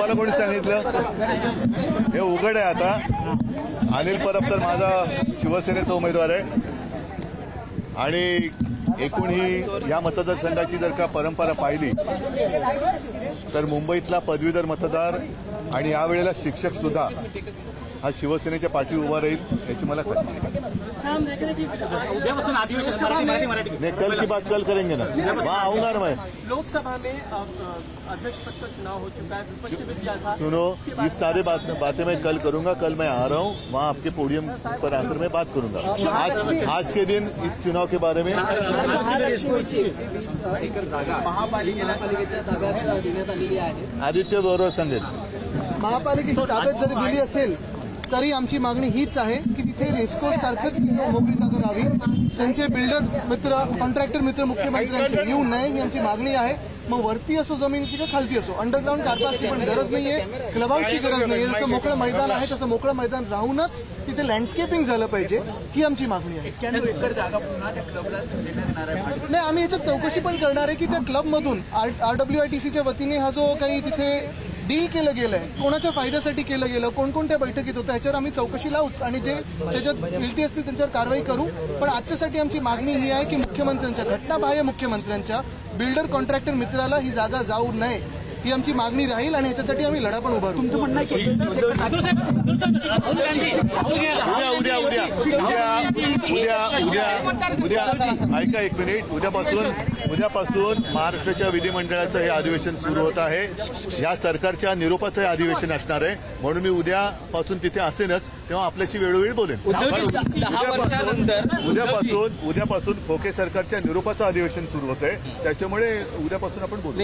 मला कोणी सांगितलं? हे उघड आहे आता. अनिल परब तर माझा शिवसेनेचा उमेदवार आहे. आणि एकूण ही या मतदारसंघाची जर का परंपरा पाहिली तर मुंबईतला पदवीधर मतदार आणि यावेळेला शिक्षक सुद्धा हा शिवसेनेच्या पाठी उभा राहील याची मला खात्री आहे हम देख रहे हैं कि उद्यापासून अधिवेशन मराठी मराठी मराठी. नहीं कल की बात कल करेंगे ना. वहाँ आऊँगा ना मैं लोकसभा में अध्यक्ष पद का चुनाव हो चुका है विपक्ष भी किया था। सुनो ये सारी बात बातें मैं कल करूँगा कल मैं आ रहा हूँ वहाँ आपके पोडियम पर आकर मैं बात करूँगा। आज आज के दिन इस चुनाव के बारे में महापालिकेला ताब्यात देण्यात आलेली आहे. आदित्य गौरव सांगेल महापालिकेची ताब्यात जरी दिली असेल तरी आमची मागणी हीच आहे की तिथे रेस्कोर्स सारखंच मोकळी जागा राहावी. त्यांचे बिल्डर मित्र कॉन्ट्रॅक्टर मित्र मुख्यमंत्र्यांचे येऊ नये ही आमची मागणी आहे. मग वरती असो जमिनीची का खालती असो? अंडरग्राऊंड कारपासची पण गरज नाहीये. क्लब हाऊसची गरज नाहीये. जसं मोकळं मैदान आहे तसं मोकळं मैदान राहूनच तिथे लँडस्केपिंग झालं पाहिजे ही आमची मागणी आहे. नाही आम्ही याच्यात चौकशी पण करणार आहे की त्या क्लबमधून आर डब्ल्यू आय टी सीच्या वतीने हा जो काही तिथे डील केलं गेलंय कोणाच्या फायद्यासाठी केलं गेलं कोणकोणत्या बैठकीत होतं ह्याच्यावर आम्ही चौकशी लावूच आणि जे त्याच्यात गिल्टी असतील त्यांच्यावर कारवाई करू पण आजच्यासाठी आमची मागणी ही आहे की मुख्यमंत्र्यांच्या घटनाबाह्य मुख्यमंत्र्यांच्या बिल्डर कॉन्ट्रॅक्टर मित्राला ही जागा जाऊ नये ही आमची मागणी राहील आणि ह्याच्यासाठी आम्ही लढा पण उभारू तुमचं म्हणणं उद्या उद्या उद्या उद्या उद्या उद्या ऐका एक मिनिट. उद्यापासून उद्यापासून महाराष्ट्राच्या विधिमंडळाचं हे अधिवेशन सुरू होत आहे. या सरकारच्या निरोपाचं हे अधिवेशन असणार आहे. म्हणून मी उद्यापासून तिथे असेनच तेव्हा आपल्याशी वेळोवेळी बोलेन. उद्यापासून वर्षानंतर- उद्यापासून उद्यापासून खोके सरकारच्या निरोपाचं अधिवेशन सुरू होत आहे त्याच्यामुळे उद्यापासून आपण बोलू.